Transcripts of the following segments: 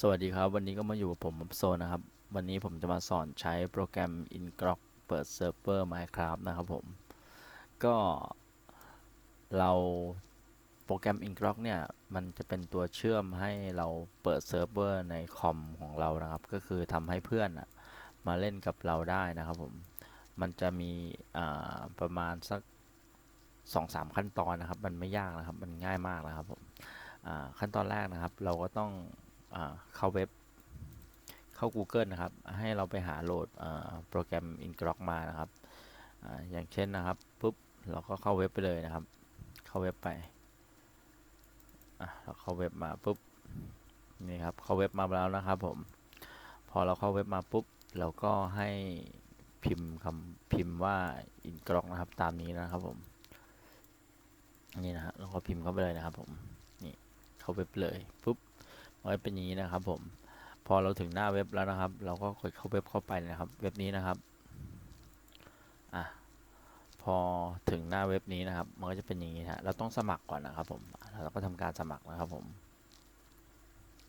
สวัสดีครับ วันนี้ก็มาอยู่กับผมโซนนะครับ วันนี้ผมจะมาสอนใช้โปรแกรม Ingrok เปิดเซิร์ฟเวอร์ Minecraft นะครับผม ก็เราโปรแกรม Ingrok เนี่ย มันจะเป็นตัวเชื่อมให้เราเปิดเซิร์ฟเวอร์ในคอมของเรานะครับ ก็คือทำให้เพื่อนมาเล่นกับเราได้นะครับผม มันจะมีประมาณสักสองสามขั้นตอนนะครับ มันไม่ยากนะครับ มันง่ายมากนะครับผมขั้นตอนแรกนะครับ เราก็ต้อง เข้าเว็บ เข้า Google นะครับ ให้เราไปหาโหลดโปรแกรม Ingrok มานะครับออย่างเช่นนะครับปุ๊บเราก็เข้าเว็บไปเลยนะครับ เข้าเว็บไปเราเข้าเว็บมาปุ๊บนี่ครับเข้าเว็บมาแล้วนะครับผมพอเราเข้าเว็บมาปุ๊บเราก็ให้พิมพ์คำพิมพ์ว่า Ingrok นะครับตามนี้นะครับผมนี่นะฮะเราก็พิมพ์เข้าไปเลยนะครับผมนี่เข้าเว็บเลยปุ๊บ ไว้เป็นอย่างนี้นะครับ ผม พอเราถึงหน้าเว็บแล้วนะครับ เราก็กดเข้าเว็บเข้าไปนะครับ เว็บนี้นะครับอะพอถึงหน้าเว็บนี้นะครับ มันก็จะเป็นอย่างนี้ฮะเราต้องสมัครก่อนนะครับ ผมเราก็ทำการสมัครนะครับ ผม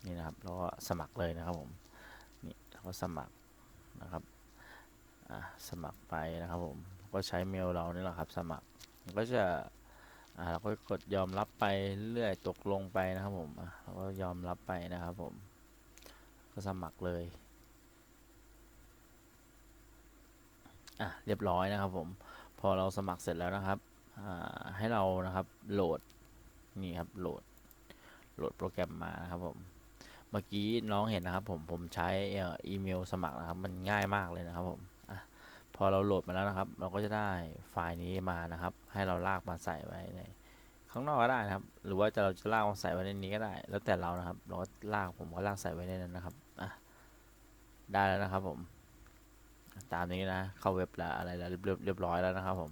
นี่นะครับเราก็สมัครเลยนะครับ ผมนี่เราก็สมัครนะครับอะสมัครไปนะครับผมก็ใช้เมลเรานี่แหละครับ สมัครก็จะ อ่าเราก็กดยอมรับไปเรื่อยตกลงไปนะครับผมอะเราก็ยอมรับไปนะครับผม ก็สมัครเลยอะเรียบร้อยนะครับผม พอเราสมัครเสร็จแล้วนะครับอ่าให้เรานะครับโหลดนี่ครับโหลดโหลดโปรแกรมมานะครับผมเมื่อกี้น้องเห็นนะครับผมผมใช้อีเมลสมัครนะครับ มันง่ายมากเลยนะครับผม พอเราโหลดมาแล้วนะครับ เราก็จะได้ไฟล์นี้มานะครับ ให้เราลากมาใส่ไว้ในข้างนอกก็ได้นะครับ หรือว่าจะเราจะลากมาใส่ไว้ในนี้ก็ได้ แล้วแต่เรานะครับ เราก็ลากผมก็ลากใส่ไว้ในนั้นนะครับอะได้แล้วนะครับผม ตามนี้นะ เข้าเว็บแล้วอะไรแล้วเรียบร้อยแล้วนะครับผม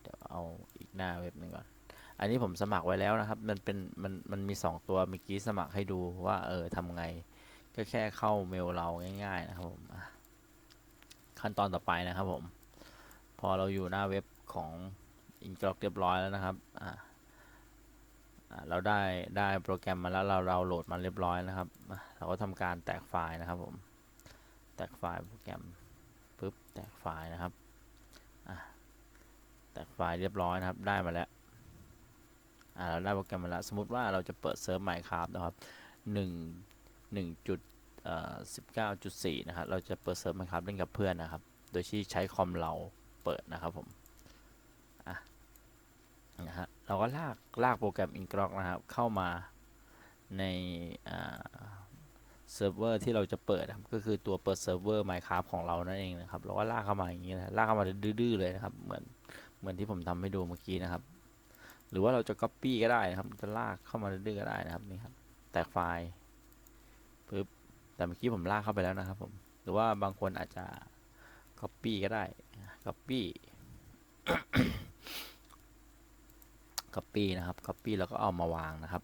เดี๋ยวเอาอีกหน้าเว็บหนึ่งก่อน อันนี้ผมสมัครไว้แล้วนะครับ มันเป็นมันมันมีสองตัวเมื่อกี้สมัครให้ดูว่าเออทำไง ก็แค่เข้าเมลเราง่าย ๆ นะครับผมอะ ขั้นตอนต่อไปนะครับผม พอเราอยู่หน้าเว็บของอินกรอกเรียบร้อยแล้วนะครับอ่าเราได้ได้โปรแกรมมาแล้วเราเราโหลดมาเรียบร้อยนะครับ เราก็ทำการแตกไฟล์นะครับผม แตกไฟล์โปรแกรมปุ๊บแตกไฟล์นะครับแตกไฟล์เรียบร้อยนะครับ ได้มาแล้วเราได้โปรแกรมมาแล้ว สมมติว่าเราจะเปิดเซิร์ฟ Minecraft นะครับหนึ่งหนึ่งจุด เอ่อสิบเก้าจุดสี่นะครับ เราจะเปิดเซิร์ฟ Minecraft เล่นกับเพื่อนนะครับ โดยที่ใช้คอมเราเปิดนะครับผมอะนะฮะเราก็ลากลากโปรแกรม Ingrok นะครับ เข้ามาในอ่าเซิร์ฟเวอร์ที่เราจะเปิดครับ ก็คือตัวเปิดเซิร์ฟเวอร์ Minecraft ของเรานั่นเองนะครับ เราก็ลากเข้ามาอย่างนี้นะลากเข้ามาดื้อๆเลยนะครับ เหมือนเหมือนที่ผมทำให้ดูเมื่อกี้นะครับ หรือว่าเราจะ Copy ก็ได้นะครับ จะลากเข้ามาดื้อๆก็ได้นะครับนี่ครับ แตกไฟล์ แต่เมื่อกี้ผมลากเข้าไปแล้วนะครับผมหรือว่าบางคนอาจจะ Copy ก็ได้ Copy Copy นะครับ Copy แล้วก็เอามาวางนะครับ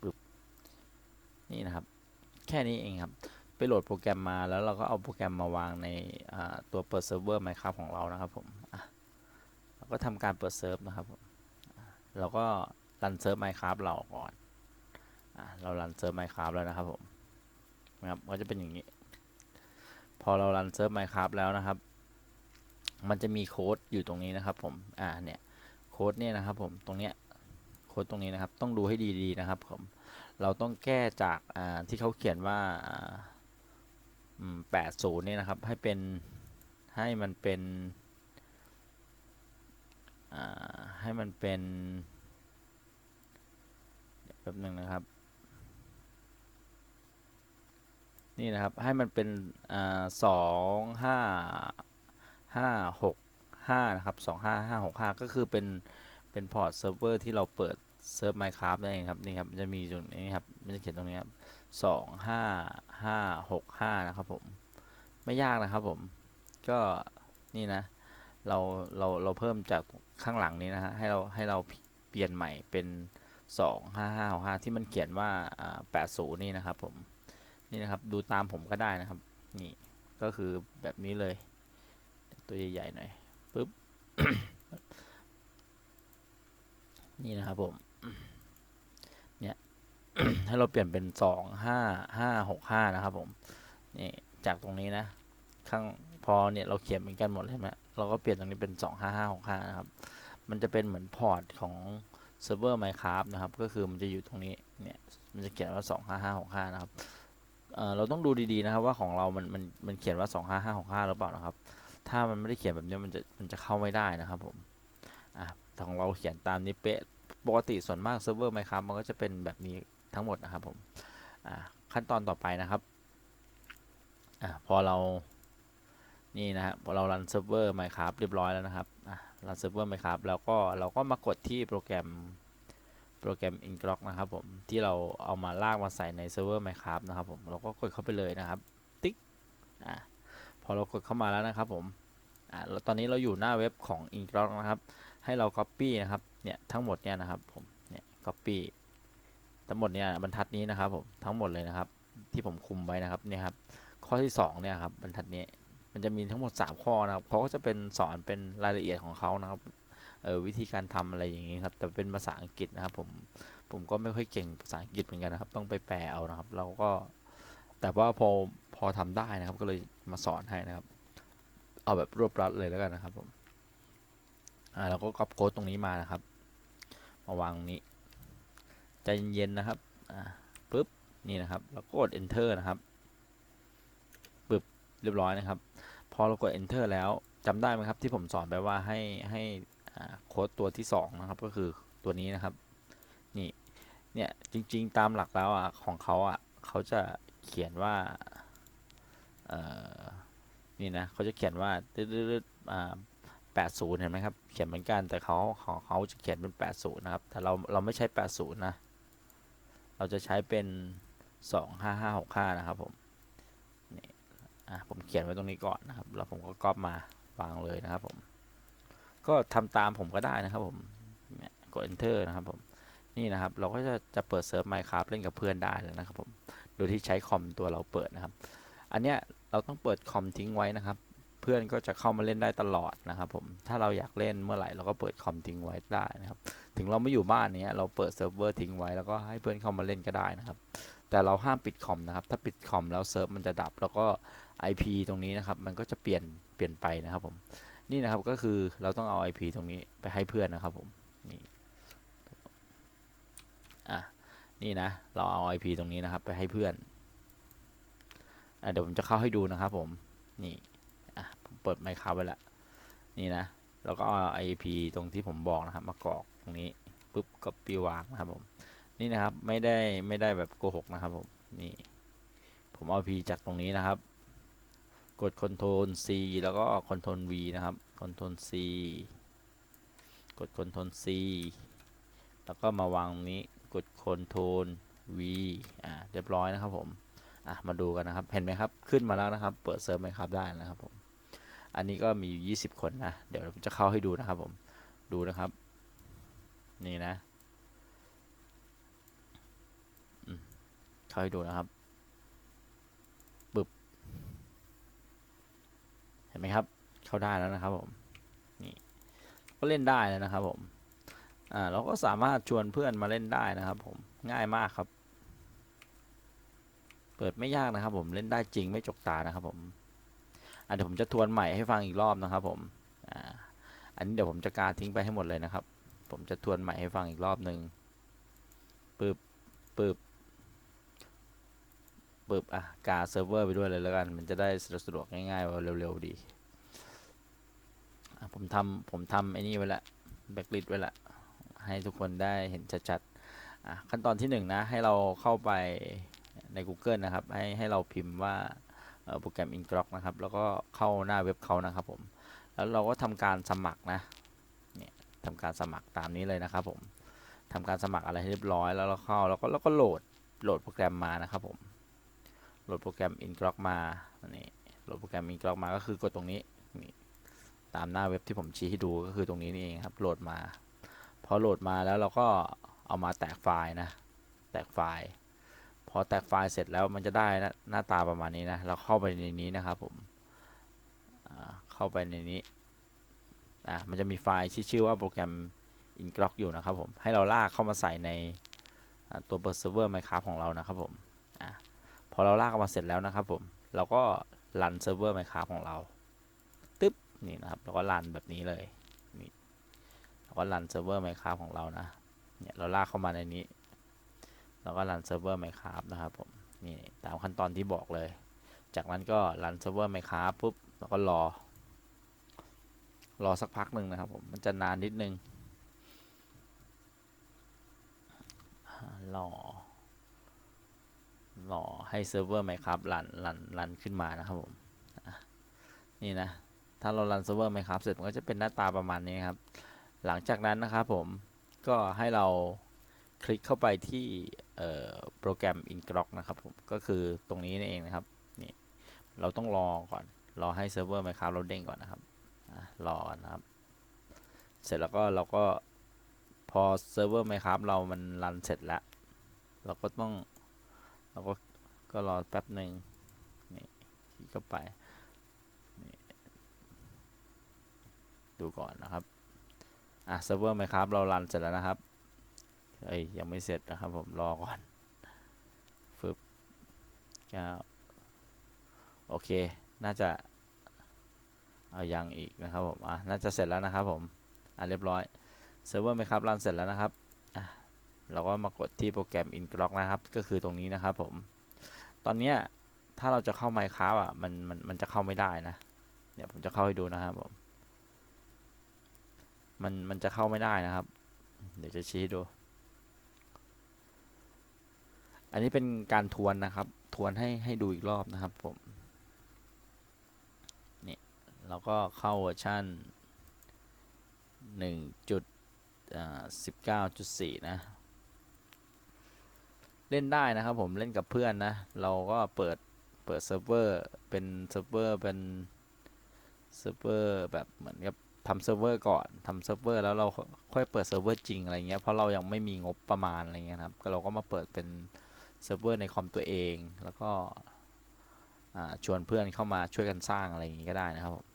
ปึ๊บนี่นะครับ แค่นี้เองครับ ไปโหลดโปรแกรมมาแล้วเราก็เอาโปรแกรมมาวางในตัวเปิดเซิร์ฟเวอร์ Minecraft ของเรานะครับผมเราก็ทำการเปิดเซิร์ฟนะครับผมเราก็รันเซิร์ฟ Minecraft เราก่อนอเรารันเซิร์ฟ Minecraft แล้วนะครับผม นะครับก็จะเป็นอย่างนี้ พอเรารันเซิร์ฟ Minecraft แล้วนะครับ มันจะมีโค้ดอยู่ตรงนี้นะครับ ผมอ่าเนี่ยโค้ดเนี่ยนะครับผมตรงเนี้ยโค้ดตรงนี้นะครับ ต้องดูให้ดีๆนะครับ ผม เราต้องแก้จากอ่าที่เขาเขียนว่าแปดศูนย์เนี่ยนะครับ ให้เป็นให้มันเป็นอ่าให้มันเป็นแป๊บหนึ่งนะครับ นี่นะครับให้มันเป็นสองห้าห้าหกห้านะครับสองห้าห้าหกห้าก็คือเป็นเป็นพอร์ตเซิร์ฟเวอร์ที่เราเปิดเซิร์ฟ Minecraft นั่นเองครับนี่ครับจะมีตรงนี้ครับมันจะเขียนตรงนี้ครับสองห้าห้าหกห้านะครับผมไม่ยากนะครับผมก็นี่นะเราเราเราเพิ่มจากข้างหลังนี้นะฮะให้เราให้เราเปลี่ยนใหม่เป็นสองห้าห้าหกห้าที่มันเขียนว่าแปดศูนย์นี่นะครับผม นี่นะครับ ดูตามผมก็ได้นะครับ นี่ก็คือแบบนี้เลย ตัวใหญ่ๆหน่อยปุ๊บนี่นะครับผมเนี่ยให้เราเปลี่ยนเป็นสองห้าห้าหกห้านะครับผมนี่จากตรงนี้นะ ข้างพอเนี่ยเราเขียนเหมือนกันหมดเลยใช่ไหมเราก็เปลี่ยนตรงนี้เป็นสองห้าห้าหกห้านะครับ มันจะเป็นเหมือนพอร์ตของเซิร์ฟเวอร์ Minecraft นะครับ ก็คือมันจะอยู่ตรงนี้เนี่ยมันจะเขียนว่าสองห้าห้าหกห้านะครับ เอ่อเราต้องดูดีๆนะครับว่าของเรามันมันมันเขียนว่าสองห้าห้าหรือเปล่านะครับ ถ้ามันไม่ได้เขียนแบบนี้มันจะมันจะเข้าไม่ได้นะครับผมอะของเราเขียนตามนี้เป๊ะปกติส่วนมากเซิร์ฟเวอร์ Minecraft มันก็จะเป็นแบบนี้ทั้งหมดนะครับผมอะขั้นตอนต่อไปนะครับอะพอเรานี่นะฮะพอเรารันเซิร์ฟเวอร์ Minecraft เรียบร้อยแล้วนะครับอะรันเซิร์ฟเวอร์ Minecraft แล้วก็เราก็มากดที่โปรแกรม รแกรม Ingrok นะครับผมที่เราเอามาลากมาใส่ในเซิร์ฟเวอร์ Minecraft นะครับผมเราก็กดเข้าไปเลยนะครับ ติ๊กอะพอเรากดเข้ามาแล้วนะครับผมอะตอนนี้เราอยู่หน้าเว็บของ Ingrok นะครับ ให้เรา Copy นะครับเนี่ยทั้งหมดเนี่ยนะครับผมเนี่ย Copy ทั้งหมดเนี่ยบรรทัดนี้นะครับผมทั้งหมดเลยนะครับ ที่ผมคุมไว้นะครับเนี่ยครับข้อที่สองเนี่ยครับบรรทัดนี้มันจะมีทั้งหมด 3 ข้อนะครับเขาก็จะเป็นสอนเป็นรายละเอียดของเขานะครับ เออวิธีการทำอะไรอย่างนี้ครับ แต่เป็นภาษาอังกฤษนะครับ ผมผมก็ไม่ค่อยเก่งภาษาอังกฤษเหมือนกันนะครับ ต้องไปแปลเอานะครับ เราก็แต่ว่าพอพอทำได้นะครับ ก็เลยมาสอนให้นะครับ เอาแบบรวบรัดเลยแล้วกันนะครับผมอ่าเราก็ก๊อปโค้ดตรงนี้มานะครับ มาวางตรงนี้ใจเย็นๆนะครับอ่าปุ๊บนี่นะครับแล้วก็กด enter นะครับปึ๊บเรียบร้อยนะครับ พอเรากด enter แล้วจำได้ไหมครับที่ผมสอนไปว่าให้ให้ โค้ดตัวที่2นะครับก็คือตัวนี้นะครับนี่เนี่ยจริงๆตามหลักแล้วอะของเขาอะเขาจะเขียนว่าเออนี่นะเขาจะเขียนว่าตืดๆๆอ่า80เห็นไหมครับเขียนเหมือนกันแต่เขาของเขาจะเขียนเป็น80นะครับแต่เราเราไม่ใช่80นะเราจะใช้เป็น25565นะครับผมอะผมเขียนไว้ตรงนี้ก่อนนะครับแล้วผมก็ก๊อปมาวางเลยนะครับผม ก็ทำตามผมก็ได้นะครับผมกด enter นะครับผมนี่นะครับเราก็จะจะเปิดเซิร์ฟ Minecraft เล่นกับเพื่อนได้เลยนะครับผมโดยที่ใช้คอมตัวเราเปิดนะครับ อันเนี้ยเราต้องเปิดคอมทิ้งไว้นะครับ เพื่อนก็จะเข้ามาเล่นได้ตลอดนะครับผมถ้าเราอยากเล่นเมื่อไหร่เราก็เปิดคอมทิ้งไว้ได้นะครับ ถึงเราไม่อยู่บ้านเนี้ยเราเปิดเซิร์ฟเวอร์ทิ้งไว้แล้วก็ให้เพื่อนเข้ามาเล่นก็ได้นะครับ แต่เราห้ามปิดคอมนะครับ ถ้าปิดคอมแล้วเซิร์ฟมันจะดับ แล้วก็ IP ตรงนี้นะครับ มันก็จะเปลี่ยนเปลี่ยนไปนะครับผม นี่นะครับก็คือเราต้องเอา IP ตรงนี้ไปให้เพื่อนนะครับผมนี่อะนี่นะเราเอา IP ตรงนี้นะครับ ไปให้เพื่อนอะเดี๋ยวผมจะเข้าให้ดูนะครับผมนี่อะผมเปิดไมค์คาไว้ละนี่นะเราก็เอา IP ตรงที่ผมบอกนะครับ มากรอกตรงนี้ปุ๊บก็ปีวางนะครับผมนี่นะครับไม่ได้ไม่ได้แบบโกหกนะครับผมนี่ผมเอา IP จากตรงนี้นะครับ กด Ctrl C แล้วก็ Ctrl V นะครับ Ctrl C กด Ctrl C แล้วก็มาวางตรงนี้กด Ctrl V อ่าเรียบร้อยนะครับผมอะมาดูกันนะครับ เห็นไหมครับ ขึ้นมาแล้วนะครับ เปิดเซิร์ฟไหมครับได้นะครับผม อันนี้ก็มีอยู่ 20 คนนะ เดี๋ยวผมจะเข้าให้ดูนะครับผม ดูนะครับ นี่นะ เข้าให้ดูนะครับ ห็นไหมครับ เข้าได้แล้วนะครับผมนี่ก็เล่นได้แล้วนะครับผมอ่าเราก็สามารถชวนเพื่อนมาเล่นได้นะครับผมง่ายมากครับ เปิดไม่ยากนะครับ ผมเล่นได้จริงไม่จกตานะครับผมอะเดี๋ยวผมจะทวนใหม่ให้ฟังอีกรอบนะครับ ผมอ่าอันนี้เดี๋ยวผมจะการทิ้งไปให้หมดเลยนะครับ ผมจะทวนใหม่ให้ฟังอีกรอบหนึ่งปึ๊บปึ๊บ ปึ๊บอะกาเซิร์ฟเวอร์ไปด้วยเลยแล้วกัน มันจะได้สะดวกง่ายๆว่าเร็วๆดีผมทำผมทำไอ้นี่ไว้ละแบ็กลิสไว้ละให้ทุกคนได้เห็นชัดๆขั้นตอนที่หนึ่งนะให้เราเข้าไปใน Google นะครับ ให้ให้เราพิมพ์ว่าโปรแกรม Ingrok นะครับ แล้วก็เข้าหน้าเว็บเขานะครับผม แล้วเราก็ทำการสมัครนะเนี่ยทำการสมัครตามนี้เลยนะครับผมทำการสมัครอะไรให้เรียบร้อยแล้วเราเข้าแล้วก็แล้วก็โหลดโหลดโปรแกรมมานะครับผม โหลดโปรแกรม Ingrok มาอันนี้โหลดโปรแกรม Ingrok มาก็คือกดตรงนี้นี่ตามหน้าเว็บที่ผมชี้ให้ดูก็คือตรงนี้นี่เองครับโหลดมา พอโหลดมาแล้วเราก็เอามาแตกไฟล์นะ แตกไฟล์ พอแตกไฟล์เสร็จแล้วมันจะได้นะหน้าตาประมาณนี้นะเราเข้าไปในนี้นะครับผมเข้าไปในนี้อะมันจะมีไฟล์ที่ชื่อว่าโปรแกรม Ingrok อยู่นะครับผมให้เราลากเข้ามาใส่ในตัวเปิดเซิร์ฟเวอร์ Minecraft ของเรานะครับผม พอเราลากออกมาเสร็จแล้วนะครับผม เราก็รันเซิร์ฟเวอร์ Minecraft ของเราตึ๊บนี่นะครับเราก็รันแบบนี้เลยนี่เราก็รันเซิร์ฟเวอร์ Minecraft ของเรานะเนี่ยเราลากเข้ามาในนี้ เราก็รันเซิร์ฟเวอร์ Minecraft นะครับผมนี่ตามขั้นตอนที่บอกเลย จากนั้นก็รันเซิร์ฟเวอร์ Minecraft ปุ๊บแล้วก็รอ รอสักพักหนึ่งนะครับผมมันจะนานนิดนึงรอ รอให้เซิร์ฟเวอร์ Minecraft รันรันรันขึ้นมานะครับผมนี่นะ ถ้าเรารันเซิร์ฟเวอร์ Minecraft เสร็จมันก็จะเป็นหน้าตาประมาณนี้ครับ หลังจากนั้นนะครับผมก็ให้เราคลิกเข้าไปที่โปรแกรม Ingrok นะครับผมก็คือตรงนี้นี่เองนะครับนี่เราต้องรอก่อน รอให้เซิร์ฟเวอร์ Minecraft เราเด้งก่อนนะครับรอนะครับ เสร็จแล้วก็เราก็พอเซิร์ฟเวอร์ Minecraft เรามันรันเสร็จแล้ว เราก็ต้อง เราก็ก็รอแป๊บหนึ่งนี่คลิกเข้าไปนี่ดูก่อนนะครับ อะเซิร์ฟเวอร์ Minecraft เรารันเสร็จแล้วนะครับเอ้ยยังไม่เสร็จนะครับผมรอก่อนฟึบเก้าโอเค น่าจะเอายังอีกนะครับผม อะ น่าจะเสร็จแล้วนะครับผม อะเรียบร้อย เซิร์ฟเวอร์ Minecraft รันเสร็จแล้วนะครับ เราก็มากดที่โปรแกรม Ingrok นะครับ ก็คือตรงนี้นะครับผม ตอนเนี้ยถ้าเราจะเข้า Minecraft อะมันมันมันจะเข้าไม่ได้นะ เดี๋ยวผมจะเข้าให้ดูนะครับผม มันมันจะเข้าไม่ได้นะครับ เดี๋ยวจะชี้ให้ดู อันนี้เป็นการทวนนะครับ ทวนให้ให้ดูอีกรอบนะครับผมนี่เราก็เข้าเวอร์ชันหนึ่งจุดสิบเก้าจุดสี่นะ เล่นได้นะครับผมเล่นกับเพื่อนนะ เราก็เปิดเปิดเซิร์ฟเวอร์เป็นเซิร์ฟเวอร์เป็นเซิร์ฟเวอร์แบบเหมือนกับทำเซิร์ฟเวอร์ก่อนทำเซิร์ฟเวอร์แล้วเราค่อยเปิดเซิร์ฟเวอร์จริงอะไรเงี้ยเพราะเรายังไม่มีงบประมาณอะไรเงี้ยครับเราก็มาเปิดเป็นเซิร์ฟเวอร์ในคอมตัวเองแล้วก็ชวนเพื่อนเข้ามาช่วยกันสร้างอะไรอย่างงี้ก็ได้นะครับผม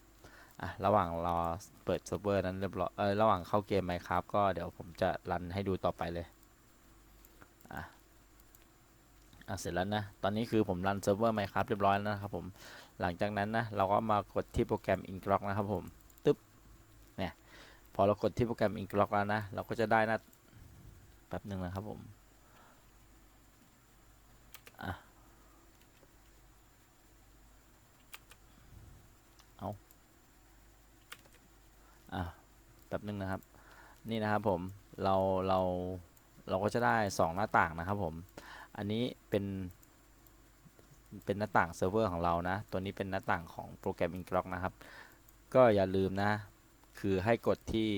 อะระหว่างรอเปิดเซิร์ฟเวอร์นั้นเรียบร้อยเออระหว่างเข้าเกม Minecraft ก็เดี๋ยวผมจะรันให้ดูต่อไปเลยอะ อะเสร็จแล้วนะ ตอนนี้คือผมรันเซิร์ฟเวอร์ Minecraft เรียบร้อยแล้วนะครับผม หลังจากนั้นนะ เราก็มากดที่โปรแกรม Ingrok นะครับผม ตึ๊บ เนี่ย พอเรากดที่โปรแกรม Ingrok แล้วนะ เราก็จะได้หน้าแป๊บหนึ่งนะครับผม อะ เอาอะแป๊บหนึ่งนะครับ นี่นะครับผม เรา เรา เราก็จะได้สองหน้าต่างนะครับผม อันนี้เป็นเป็นหน้าต่างเซิร์ฟเวอร์ของเรานะ ตัวนี้เป็นหน้าต่างของโปรแกรม Ingrok นะครับ ก็อย่าลืมนะ คือให้กดที่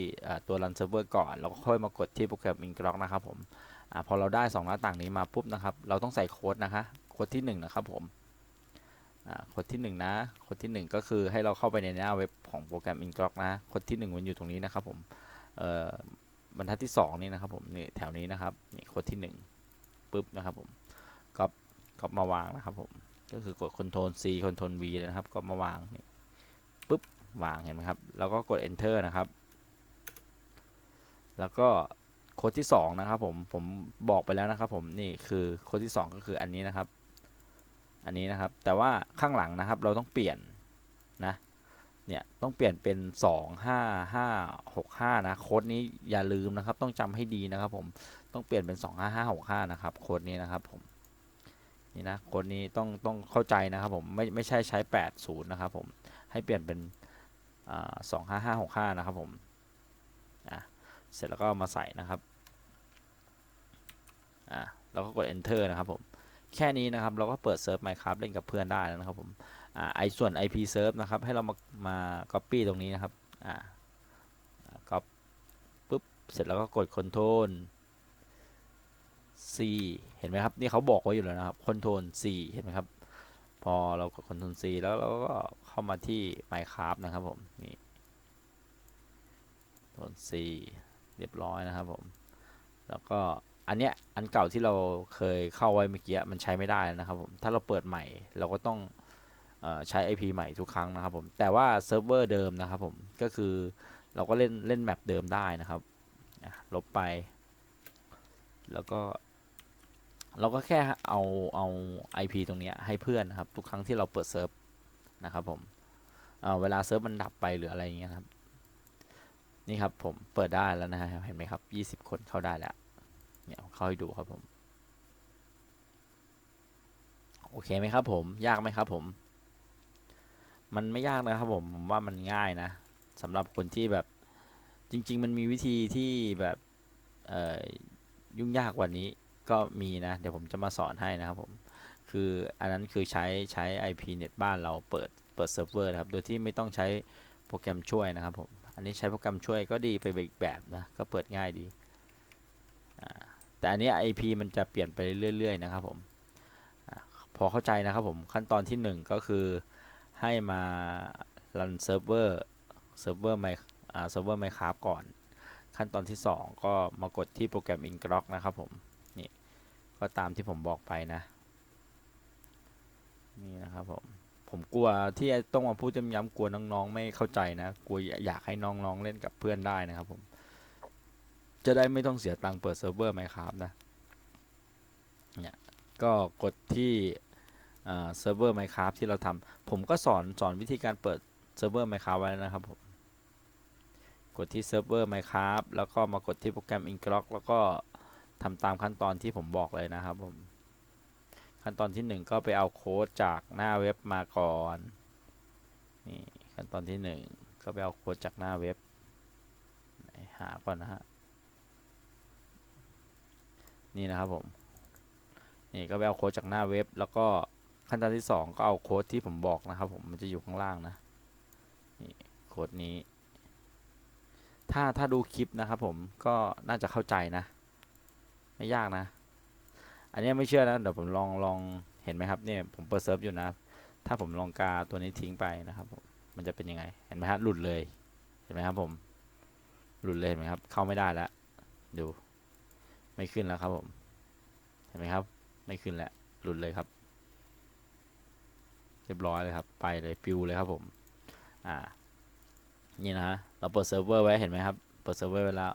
ตัว run server ก่อน แล้วก็ค่อยมากดที่โปรแกรม Ingrok นะครับผมอพอเราได้ 2 หน้าต่างนี้มาปุ๊บนะครับ เราต้องใส่โค้ดนะคะ โค้ดที่ 1 นะครับผมโค้ดที่ 1 นะ โค้ดที่ 1 ก็คือให้เราเข้าไปในหน้าเว็บของโปรแกรม Ingrok นะ โค้ดที่ 1 มันอยู่ตรงนี้นะครับผมบรรทัดที่ 2 นี่นะครับผมนี่แถวนี้นะครับนี่โค้ดที่ 1 ปุ๊บนะครับผมก็ก็มาวางนะครับผมก็คือกด Ctrl C Ctrl V นะครับก็มาวางนี่ปุ๊บวางเห็นไหมครับ แล้วก็กด enter นะครับ แล้วก็โค้ดที่ 2 นะครับผมผมบอกไปแล้วนะครับ ผมนี่คือโค้ดที่ 2 ก็คืออันนี้นะครับ อันนี้นะครับ แต่ว่าข้างหลังนะครับเราต้องเปลี่ยนนะเนี่ยต้องเปลี่ยนเป็น 2 5 5 6 5 นะโค้ดนี้อย่าลืมนะครับ ต้องจำให้ดีนะครับผม ต้องเปลี่ยนเป็น 2 5 5 6 5 นะครับโค้ดนี้นะครับผมนี่นะโค้ดนี้ต้องต้องเข้าใจนะครับผมไม่ไม่ใช่ใช้ 80 นะครับผมให้เปลี่ยนเป็นสองห้าห้าหกห้านะครับผมอะเสร็จแล้วก็มาใส่นะครับอะแล้วก็กด enter นะครับผมแค่นี้นะครับเราก็เปิดเซิร์ฟ Minecraft เล่นกับเพื่อนได้แล้วนะครับผมอ่าไอส่วน IP serve นะครับให้เรามามา copy ตรงนี้นะครับอ่าก็ปุ๊บเสร็จแล้วก็กด control C เห็นไหมครับ นี่เขาบอกไว้อยู่แล้วนะครับ control C เห็นไหมครับ พอเรากด Ctrl C แล้วเราก็เข้ามาที่ Minecraft นะครับผมนี่ Ctrl C เรียบร้อยนะครับผม แล้วก็อันเนี้ยอันเก่าที่เราเคยเข้าไว้เมื่อกี้มันใช้ไม่ได้นะครับผม ถ้าเราเปิดใหม่เราก็ต้องอใช้ IP ใหม่ทุกครั้งนะครับผม แต่ว่าเซิร์ฟเวอร์เดิมนะครับผม ก็คือเราก็เล่นเล่นแมปเดิมได้นะครับลบไป แล้วก็ เราก็แค่เอาเอา IP ตรงนี้ให้เพื่อนนะครับ ทุกครั้งที่เราเปิดเซิร์ฟนะครับผมเเวลาเซิร์ฟมันดับไปหรืออะไรอย่างเงี้ยครับ นี่ครับผมเปิดได้แล้วนะฮะเห็นไหมครับยี่สิบคนเข้าได้แล้วเนี่ยเข้าให้ดูครับผม โอเคไหมครับผมยากไหมครับผม มันไม่ยากนะครับผมผมว่ามันง่ายนะสำหรับคนที่แบบจริง ๆ มันมีวิธีที่แบบยุ่งยากกว่านี้ ก็มีนะ เดี๋ยวผมจะมาสอนให้นะครับผม คืออันนั้นคือใช้ใช้ IP เน็ตบ้านเราเปิดเปิดเซิร์ฟเวอร์นะครับ โดยที่ไม่ต้องใช้โปรแกรมช่วยนะครับผม อันนี้ใช้โปรแกรมช่วยก็ดีไปอีกแบบนะ ก็เปิดง่ายดี แต่อันนี้ IP มันจะเปลี่ยนไปเรื่อยๆนะครับผมอพอเข้าใจนะครับผมขั้นตอนที่หนึ่งก็คือให้มารันเซิร์ฟเวอร์เซิร์ฟเวอร์ไมอ่าเซิร์ฟเวอร์ไมคราฟก่อน ขั้นตอนที่สองก็มากดที่โปรแกรม ingrok นะครับผม ก็ตามที่ผมบอกไปนะ นี่นะครับผม ผมกลัวที่ต้องมาพูดย้ำๆกลัวน้องๆ ไม่เข้าใจนะ กลัวอยากให้น้องๆเล่นกับเพื่อนได้นะครับผม จะได้ไม่ต้องเสียตังค์เปิดเซิร์ฟเวอร์ไหมครับนะ เนี่ย ก็กดที่เซิร์ฟเวอร์ Minecraft ที่เราทำผมก็สอนสอนวิธีการเปิดเซิร์ฟเวอร์ Minecraft ไว้แล้วนะครับผมกดที่เซิร์ฟเวอร์ Minecraft แล้วก็มากดที่โปรแกรม Ingrok แล้วก็ ทำตามขั้นตอนที่ผมบอกเลยนะครับผมขั้นตอนที่หนึ่งก็ไปเอาโค้ดจากหน้าเว็บมาก่อนนี่ขั้นตอนที่หนึ่งก็ไปเอาโค้ดจากหน้าเว็บหนหาก่อนนะฮะนี่นะครับผมนี่ก็ไปเอาโค้ดจากหน้าเว็บ แล้วก็ขั้นตอนที่สองก็เอาโค้ดที่ผมบอกนะครับ ผมมันจะอยู่ข้างล่างนะนี่โค้ดนี้ ถ้าถ้าดูคลิปนะครับผมก็น่าจะเข้าใจนะ ไม่ยากนะ อันนี้ไม่เชื่อนะเดี๋ยวผมลองลองเห็นไหมครับเนี่ยผมเปิดเซิร์ฟอยู่นะ ถ้าผมลองกาตัวนี้ทิ้งไปนะครับมันจะเป็นยังไงเห็นไหมฮะหลุดเลยเห็นไหมครับผมหลุดเลยเห็นไหมครับ เข้าไม่ได้แล้วดูไม่ขึ้นแล้วครับผม เห็นไหมครับ ไม่ขึ้นแล้วหลุดเลยครับ เรียบร้อยเลยครับ ไปเลยปิวเลยครับผม อ่า นี่นะฮะเราเปิดเซิร์ฟเวอร์ไว้เห็นไหมครับ เปิดเซิร์ฟเวอร์ไว้แล้ว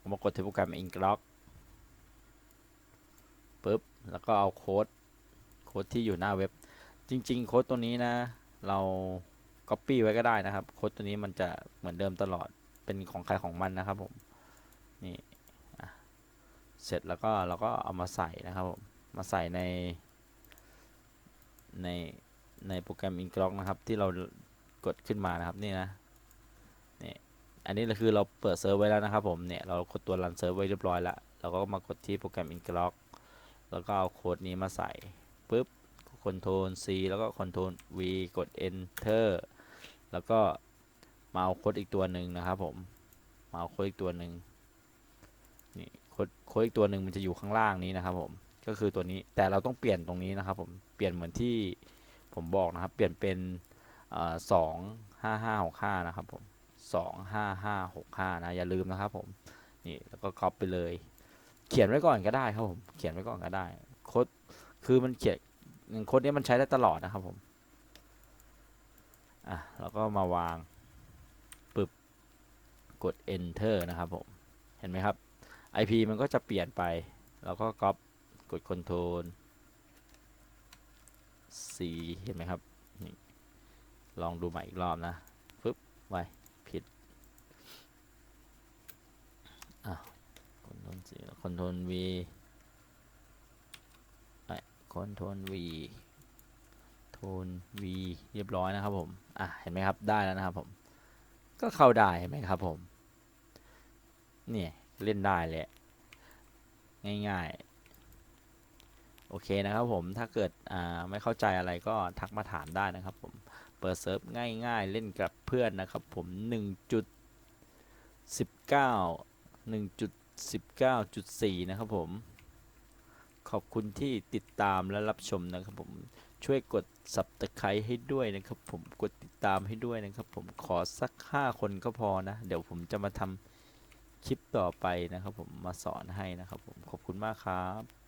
ผมมากดที่โปรแกรม Ingrok ปุ๊บ แล้วก็เอาโค้ด โค้ดที่อยู่หน้าเว็บ จริง ๆ โค้ดตัวนี้นะ เรา Copy ไว้ก็ได้นะครับ โค้ดตัวนี้มันจะเหมือนเดิมตลอด เป็นของใครของมันนะครับผม นี่เสร็จแล้วก็เราก็เอามาใส่นะครับผม มาใส่ใน ใน ในโปรแกรม Ingrok นะครับ ที่เรากดขึ้นมานะครับ นี่นะ อันนี้คือเราเปิดเซิร์ฟไว้แล้วนะครับผมเนี่ยเรากดตัวรันเซิร์ฟไว้เรียบร้อยแล้วเราก็มากดที่โปรแกรม Ingrok แล้วก็เอาโค้ดนี้มาใส่ปุ๊บ Ctrl C แล้วก็ Ctrl V กด Enter แล้วก็มาเอาโค้ดอีกตัวหนึ่งนะครับผม มาเอาโค้ดอีกตัวหนึ่งนี่โค้ดโค้ดอีกตัวหนึ่งมันจะอยู่ข้างล่างนี้นะครับผม ก็คือตัวนี้ แต่เราต้องเปลี่ยนตรงนี้นะครับผม เปลี่ยนเหมือนที่ผมบอกนะครับ เปลี่ยนเป็นสองห้าห้าหกห้านะครับผม สองห้าห้าหกห้านะ อย่าลืมนะครับผมนี่แล้วก็ก๊อปไปเลย เขียนไว้ก่อนก็ได้ครับผมเขียนไว้ก่อนก็ได้โค้ดคือมันเขียนโค้ดนี้มันใช้ได้ตลอดนะครับผมอะแล้วก็มาวางปึ๊บกด enter นะครับผมเห็นไหมครับ IP มันก็จะเปลี่ยนไป แล้วก็ก๊อปกด control C เห็นไหมครับนี่ลองดูใหม่อีกรอบนะปึ๊บไว้ ผิด อะ Ctrl C Ctrl V ไอ้ Ctrl V โทน V เรียบร้อยนะครับผม อะ เห็นไหมครับ ได้แล้วนะครับผม ก็เข้าได้เห็นไหมครับผม เนี่ย เล่นได้แหละง่ายๆ โอเคนะครับผม ถ้าเกิด อ่า ไม่เข้าใจอะไรก็ทักมาถามได้นะครับผม เปิดเซิร์ฟง่ายๆ เล่นกับเพื่อนนะครับผม 1.19 1.19.4 นะครับผม ขอบคุณที่ติดตามและรับชมนะครับผม ช่วยกด subscribe ให้ด้วยนะครับผม กดติดตามให้ด้วยนะครับผม ขอสัก 5 คนก็พอนะ เดี๋ยวผมจะมาทำคลิปต่อไปนะครับผม มาสอนให้นะครับผม ขอบคุณมากครับ